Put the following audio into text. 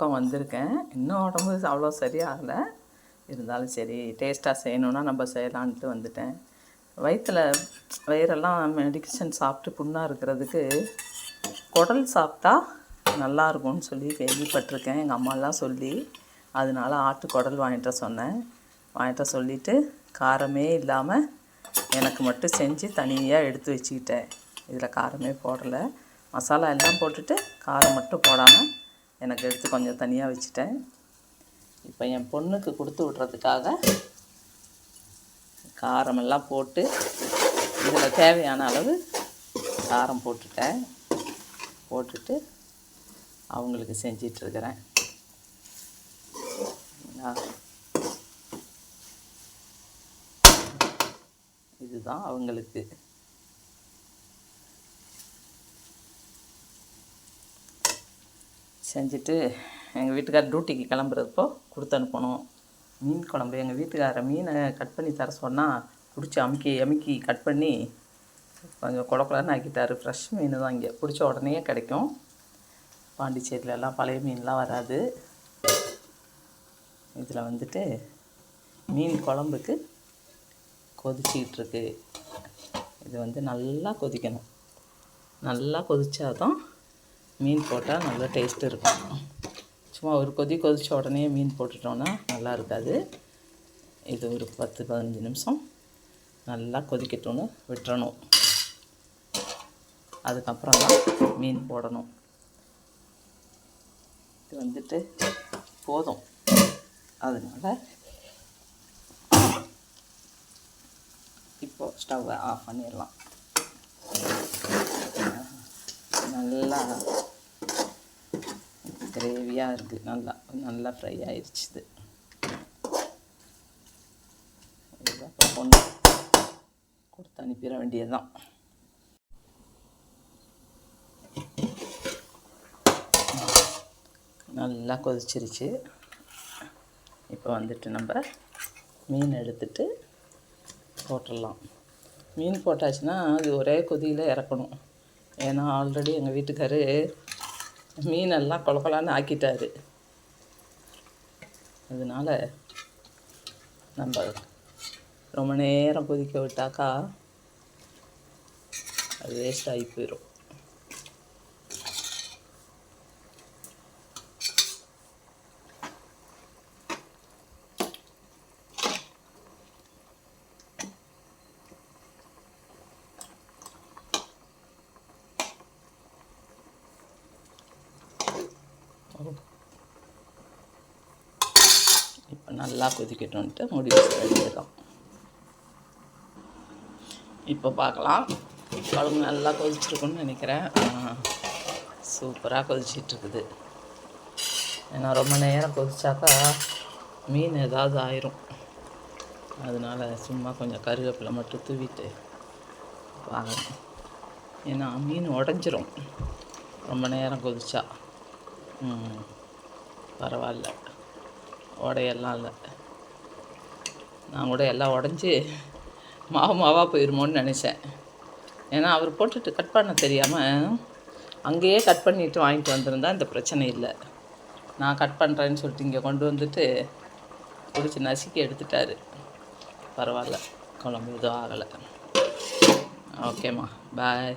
பக்கம் வந்திருக்கேன். இன்னும் உடம்பு அவ்வளோ சரியாகலை. இருந்தாலும் சரி டேஸ்ட்டாக செய்யணுன்னா நம்ம செய்யலான்ட்டு வந்துட்டேன். வயிற்றில் வயிறெல்லாம் மெடிக்கேஷன் சாப்பிட்டு புண்ணாக இருக்கிறதுக்கு குடல் சாப்பிட்டா நல்லாயிருக்கும்னு சொல்லி கேள்விப்பட்டிருக்கேன். எங்கள் அம்மாலாம் சொல்லி அதனால ஆட்டு குடல் வாங்கிட்டு சொன்னேன். வாங்கிட்ட சொல்லிவிட்டு காரமே இல்லாமல் எனக்கு மட்டும் செஞ்சு தனியாக எடுத்து வச்சுக்கிட்டேன். இதில் காரமே போடலை. மசாலா எல்லாம் போட்டுட்டு காரம் மட்டும் போடாமல் எனக்கு எடுத்து கொஞ்சம் தனியாக வச்சுட்டேன். இப்போ என் பொண்ணுக்கு கொடுத்து விட்றதுக்காக காரமெல்லாம் போட்டு இதில் தேவையான அளவு காரம் போட்டுட்டேன். போட்டுட்டு அவங்களுக்கு செஞ்சிட்ருக்கிறேன் இதுதான் அவங்களுக்கு. செஞ்சுட்டு எங்கள் வீட்டுக்கார் டியூட்டிக்கு கிளம்புறப்போ கொடுத்து அனுப்பணும். மீன் குழம்பு. எங்கள் வீட்டுக்கார மீனை கட் பண்ணி தர சொன்னால் பிடிச்சி அமுக்கி அமுக்கி கட் பண்ணி கொஞ்சம் குழக்குலன்னு ஆக்கிட்டார். ஃப்ரெஷ் மீன் தான் இங்கே. பிடிச்ச உடனே கிடைக்கும். பாண்டிச்சேரியிலலாம் பழைய மீன்லாம் வராது. இதில் வந்துட்டு மீன் குழம்புக்கு கொதிச்சிக்கிட்டுருக்கு இது வந்து நல்லா கொதிக்கணும். நல்லா கொதிச்சாதான் மீன் போட்டால் நல்லா டேஸ்ட் இருக்கும். சும்மா ஒரு கொதி கொதித்த உடனே மீன் போட்டுட்டோன்னா நல்லா இருக்காது. இது ஒரு பத்து பதினஞ்சு நிமிஷம் நல்லா கொதிக்கட்டும்னு விட்டுறணும். அதுக்கப்புறம் தான் மீன் போடணும். இது வந்துட்டு போதும். அதனால் இப்போ ஸ்டவ்வை ஆஃப் பண்ணிடலாம். நல்லா ஃப்ரையாக இருக்குது நல்லா நல்லா ஃப்ரை ஆயிடுச்சு இது. இப்போ பொண்ணு கொடுத்து அனுப்பிட வேண்டியது தான் நல்லா கொதிச்சிருச்சு. இப்போ வந்துட்டு நம்ம மீன் எடுத்துட்டு போட்டுடலாம். மீன் போட்டாச்சுன்னா அது ஒரே கொதியில் இறக்கணும். ஏன்னா ஆல்ரெடி எங்கள் வீட்டுக்காரு மீனெல்லாம் கொலக்கொலான்னு ஆக்கிட்டாரு. அதனால் நம்ம ரொம்ப நேரம் கொதிக்க விட்டாக்கா அது வேஸ்ட் ஆகி போயிடும் இப்போ நல்லா கொதிக்கட்டும்ன்ட்டு முடி வச்சு வேண்டியதான் இப்போ பார்க்கலாம். குழம்பு நல்லா கொதிச்சிருக்குன்னு நினைக்கிறேன். சூப்பராக கொதிச்சிட்ருக்குது. ஏன்னா ரொம்ப நேரம் கொதிச்சாக்கா மீன் ஏதாவது ஆயிரும். அதனால் சும்மா கொஞ்சம் கருவேப்பிலை மட்டும் தூவிட்டு பார்க்கணும் ஏன்னா மீன் உடஞ்சிரும். ரொம்ப நேரம் கொதிச்சா. பரவாயில்ல. உடையெல்லாம் இல்லை. நான் கூட எல்லாம் உடஞ்சி மாவு மாவாக போயிருமோன்னு நினச்சேன். ஏன்னா அவர் போட்டுட்டு கட் பண்ண தெரியாமல் அங்கேயே கட் பண்ணிட்டு வாங்கிட்டு வந்திருந்தா இந்த பிரச்சனை இல்லை. நான் கட் பண்ணுறேன்னு சொல்லிட்டு இங்கே கொண்டு வந்துட்டு பிடிச்சி நசுக்கி எடுத்துட்டாரு. பரவாயில்ல. குழம்பு எதுவும் ஆகலை. ஓகேம்மா. பாய்